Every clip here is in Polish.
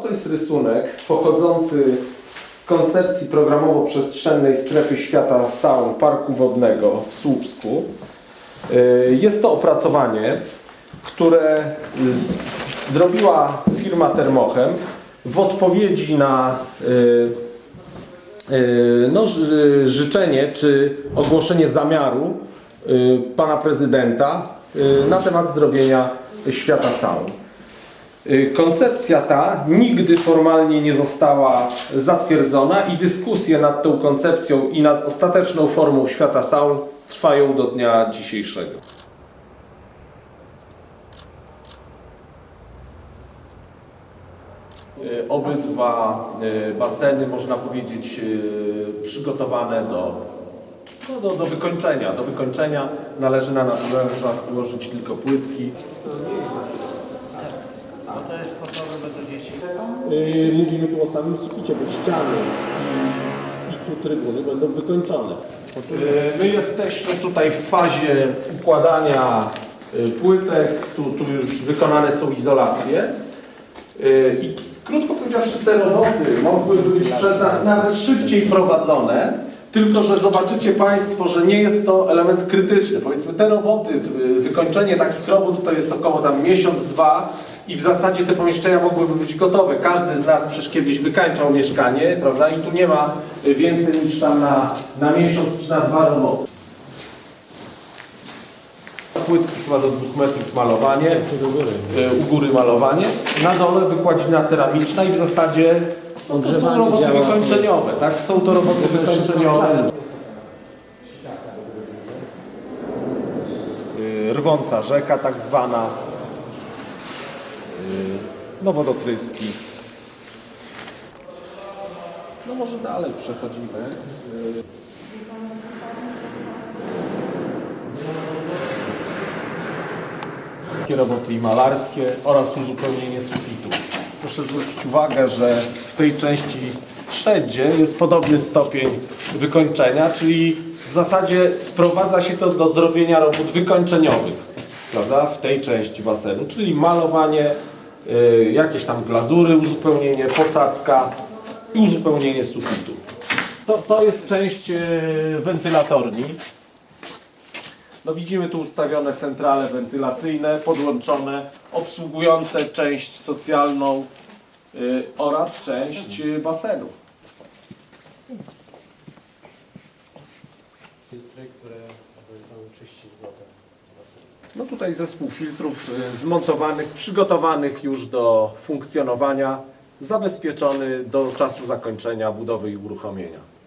Oto jest rysunek pochodzący z koncepcji programowo-przestrzennej strefy świata saun Parku Wodnego w Słupsku. Y, Jest to opracowanie, które zrobiła firma Termochem w odpowiedzi na y, y, no, ży- życzenie czy ogłoszenie zamiaru pana prezydenta na temat zrobienia świata saun. Y, Koncepcja ta nigdy formalnie nie została zatwierdzona i dyskusje nad tą koncepcją i nad ostateczną formą świata saun trwają do dnia dzisiejszego. Y, Obydwa y, baseny, można powiedzieć, przygotowane do, no, do, do wykończenia. Do wykończenia należy na należach ułożyć tylko płytki. Sportowe do dzieci. Yy, mówimy tu o samym suficie, bo ściany i, i tu trybuny będą wykończone. Yy, My jesteśmy tutaj w fazie układania yy, płytek, tu, tu już wykonane są izolacje. I krótko powiedziawszy, te roboty mogłyby być przez nas nawet szybciej prowadzone, tylko że zobaczycie Państwo, że nie jest to element krytyczny. Powiedzmy, te roboty, wykończenie takich robót to jest około tam miesiąc, dwa i w zasadzie te pomieszczenia mogłyby być gotowe. Każdy z nas przecież kiedyś wykańczał mieszkanie, prawda? I tu nie ma więcej niż tam na, na miesiąc czy na dwa roboty. Płytki chyba do dwóch metrów malowanie, y, u góry malowanie, na dole wykładzina ceramiczna i w zasadzie to są roboty działa. wykończeniowe, tak? Są to roboty wykończeniowe. Y, Rwąca rzeka tak zwana, Y, no wodopryski. No może dalej przechodzimy. Y, Takie roboty i malarskie oraz uzupełnienie sufitu. Proszę zwrócić uwagę, że w tej części wszędzie jest podobny stopień wykończenia, czyli w zasadzie sprowadza się to do zrobienia robót wykończeniowych, prawda, w tej części basenu, czyli malowanie, y, jakieś tam glazury, uzupełnienie, posadzka i uzupełnienie sufitu. To, to jest część y, wentylatorni. No widzimy tu ustawione centrale wentylacyjne, podłączone, obsługujące część socjalną y, oraz część y, basenu. Filtry, które będą czyścić wodę z basenu. No tutaj zespół filtrów y, zmontowanych, przygotowanych już do funkcjonowania, zabezpieczony do czasu zakończenia budowy i uruchomienia.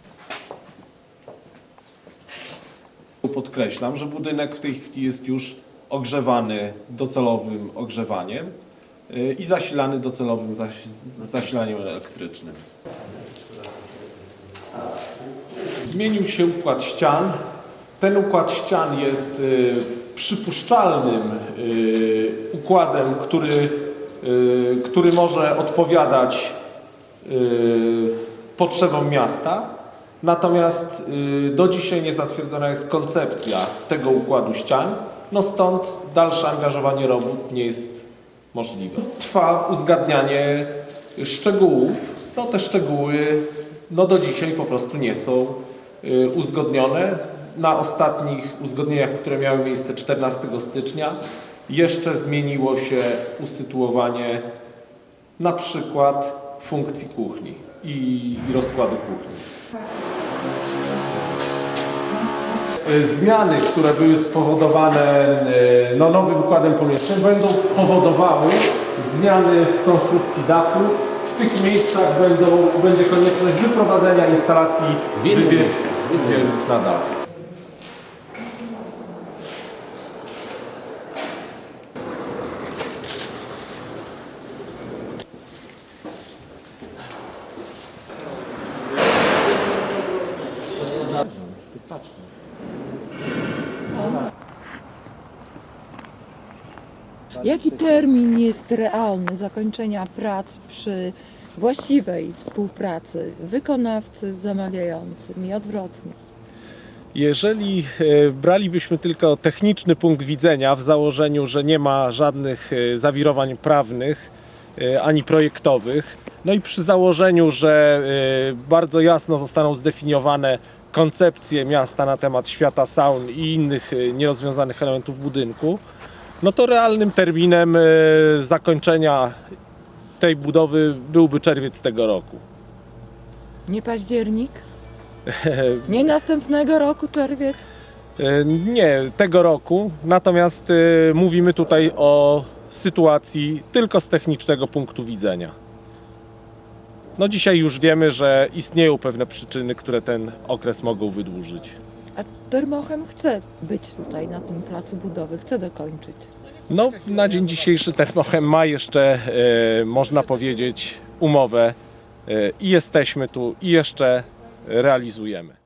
Podkreślam, że budynek w tej chwili jest już ogrzewany docelowym ogrzewaniem y, i zasilany docelowym zas- zasilaniem elektrycznym. Zmienił się układ ścian. Ten układ ścian jest y, przypuszczalnym y, układem, który, który może odpowiadać potrzebom miasta. Natomiast y, do dzisiaj nie zatwierdzona jest koncepcja tego układu ścian. No stąd dalsze angażowanie robót nie jest możliwe. Trwa uzgadnianie szczegółów. No te szczegóły no do dzisiaj po prostu nie są y, uzgodnione. Na ostatnich uzgodnieniach, które miały miejsce 14 stycznia, jeszcze zmieniło się usytuowanie na przykład funkcji kuchni i, rozkładu kuchni. Y, Zmiany, które były spowodowane y, no, nowym układem pomieszczeń, będą powodowały zmiany w konstrukcji dachu. W tych miejscach będą, będzie konieczność wyprowadzenia instalacji W innym wywier- miejscu, w innym wywier- na dach. Paczkach. Jaki termin jest realny zakończenia prac przy właściwej współpracy wykonawcy z zamawiającym i odwrotnie? Jeżeli e, bralibyśmy tylko techniczny punkt widzenia w założeniu, że nie ma żadnych e, zawirowań prawnych e, ani projektowych. No i przy założeniu, że bardzo jasno zostaną zdefiniowane koncepcje miasta na temat świata saun i innych e, nierozwiązanych elementów budynku, no to realnym terminem e, zakończenia tej budowy byłby czerwiec tego roku. Nie październik? Nie następnego roku czerwiec? E, Nie, tego roku. Natomiast mówimy tutaj o sytuacji tylko z technicznego punktu widzenia. No dzisiaj już wiemy, że istnieją pewne przyczyny, które ten okres mogą wydłużyć. A Termochem chce być tutaj na tym placu budowy, chce dokończyć. No, na dzień dzisiejszy Termochem ma jeszcze, e, można powiedzieć, umowę e, i jesteśmy tu i jeszcze realizujemy.